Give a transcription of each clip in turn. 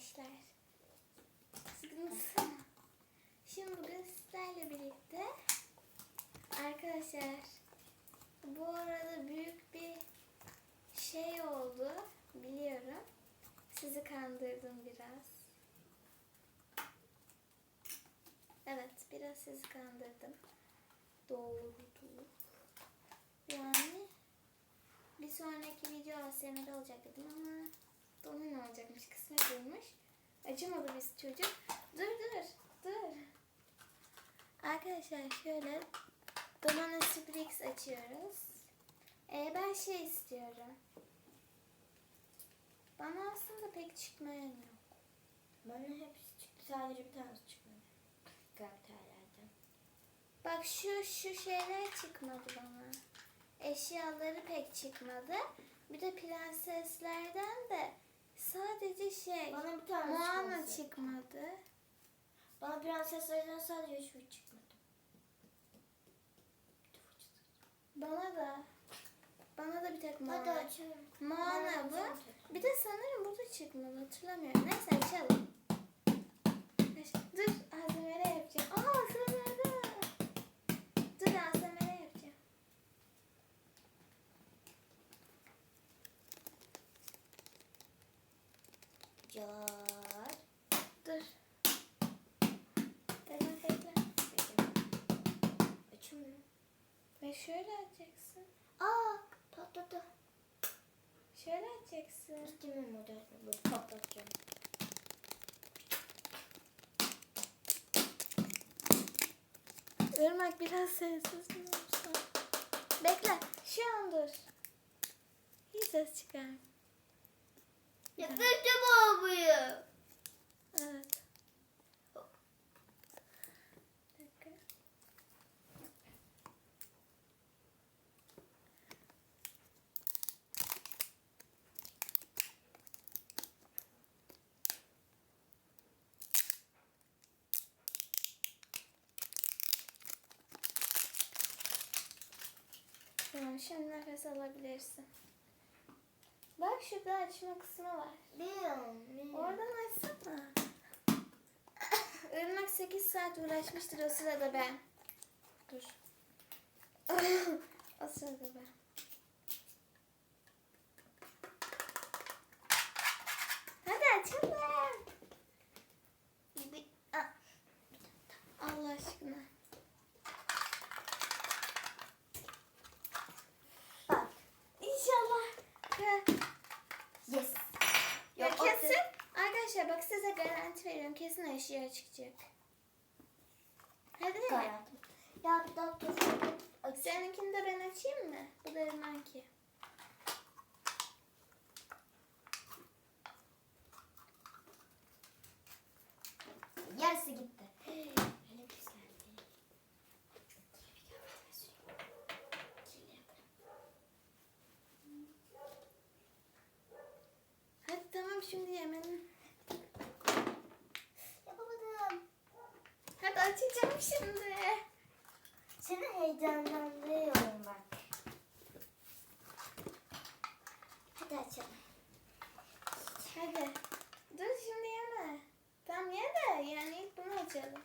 arkadaşlar. Sıkıntı. Şimdi bugün sizlerle birlikte arkadaşlar bu arada büyük bir şey oldu biliyorum. Sizi kandırdım biraz. Evet biraz sizi kandırdım. Doğru. Yani bir sonraki video ASMR olacak dedim ama Domin olacakmış. Kısmet olmuş. Acımadı biz çocuk. Dur dur dur. Arkadaşlar şöyle Domino Sprix açıyoruz. Ee, ben şey istiyorum. Bana aslında pek çıkmayan yok. Bana hepsi çıktı. Sadece bir tanesi çıkmadı. Karakterlerden. Bak şu şu şeyler çıkmadı bana. Eşyaları pek çıkmadı. Bir de prenseslerden de sadece şey Bana bir tane Moana çıkmadı. çıkmadı. Bana prenseslerden sadece şu çıkmadı. Bana da bana da bir tek Hadi Moana. açalım. Moana bu. Bir de sanırım bu da çıkmadı. Hatırlamıyorum. Neyse açalım. Dur ASMR yapacağım. Aa ASMR. Dur ASMR yapacağım. Car. Dur. Bekle bekle. Açılmıyor. Ve şöyle açacaksın. Aa patladı. Şöyle açacaksın. İstemiyorum o da. Böyle patlatacağım. Irmak biraz sessiz mi olursa? Bekle. Şu an dur. Hiç ses çıkar. Yapacağım abiyi. Evet. Bir dakika. Tamam şimdi nefes alabilirsin. Bak şurada açma kısmı var. Biliyorum. biliyorum. Oradan açsana. Irmak 8 saat uğraşmıştır o sırada ben. Dur. o sırada ben. Hadi açalım. Bir- Aa, Allah aşkına. Bak. İnşallah. Ya, Yes. ya o kesin. da- Arkadaşlar bak size garanti veriyorum. Kesin eşya çıkacak. Hadi. Ya bir dakika. Seninkini de ben açayım mı? Bu da Irmak'ı. Yarısı gitti. Hele güzeldi. Hadi tamam şimdi yemenin. Yapamadım. Hadi açacağım şimdi. Seni heyecanlandırıyorum bak. Hadi açalım. Hadi. Dur şimdi yeme. Tamam ye de yani ilk bunu açalım.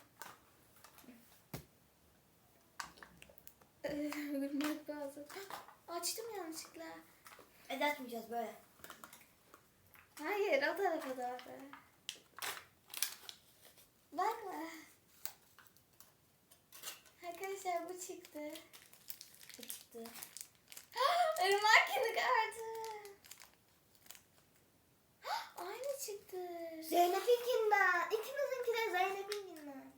Irmak bazı. Açtım yanlışlıkla. Hadi açmayacağız böyle. Hayır o tarafa doğru. Bakma. Arkadaşlar bu çıktı. Çıktı. Irmak kartı. Aynı çıktı. Zeynep'inkinden. İkimizinki de Zeynep'inkinden.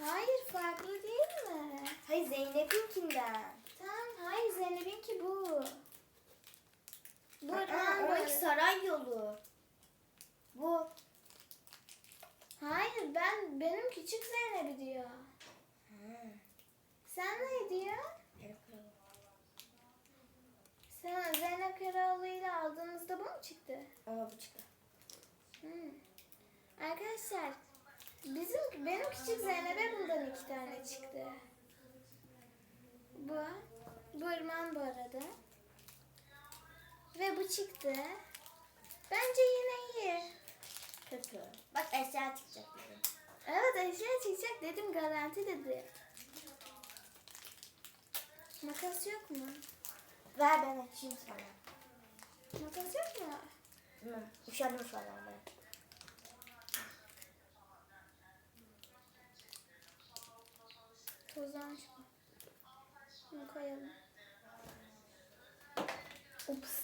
Hayır farklı değil mi? Hayır Zeynep'inkinden. Tamam hayır Zeynep'inki bu. Bu Aa, Irmak'ın o böyle. iki saray yolu. Bu. Hayır ben benim küçük Zeynep'i diyor. Ha. Sen ne diyor? Sen Zeynep Karaoğlu ile aldığınızda bu mu çıktı? Ama bu çıktı. Hmm. Arkadaşlar bizim benim küçük Zeynep'e bundan iki tane çıktı. Bu. Bu Irmak'ın bu arada. Ve bu çıktı. Bence yine iyi. Kötü. Bak eşya çıkacak dedim. Evet eşya çıkacak dedim garanti dedi. Makas yok mu? Ver ben açayım sana. Makas yok mu? Hı. Üşendim şu an ben. Tozlanmış mı? Bunu koyalım. Ups.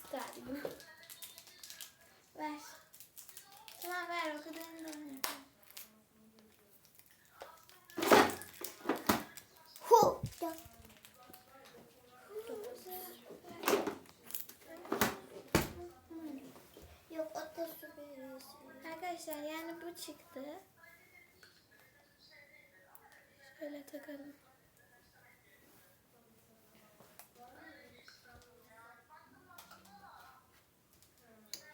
Ver. Tamam ver o kadarını da. Hu. Yok o da. Arkadaşlar yani bu çıktı. Şöyle takalım.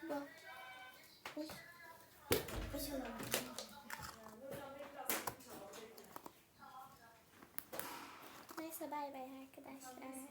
Bak. Uy. Açalım. Neyse bay bay arkadaşlar.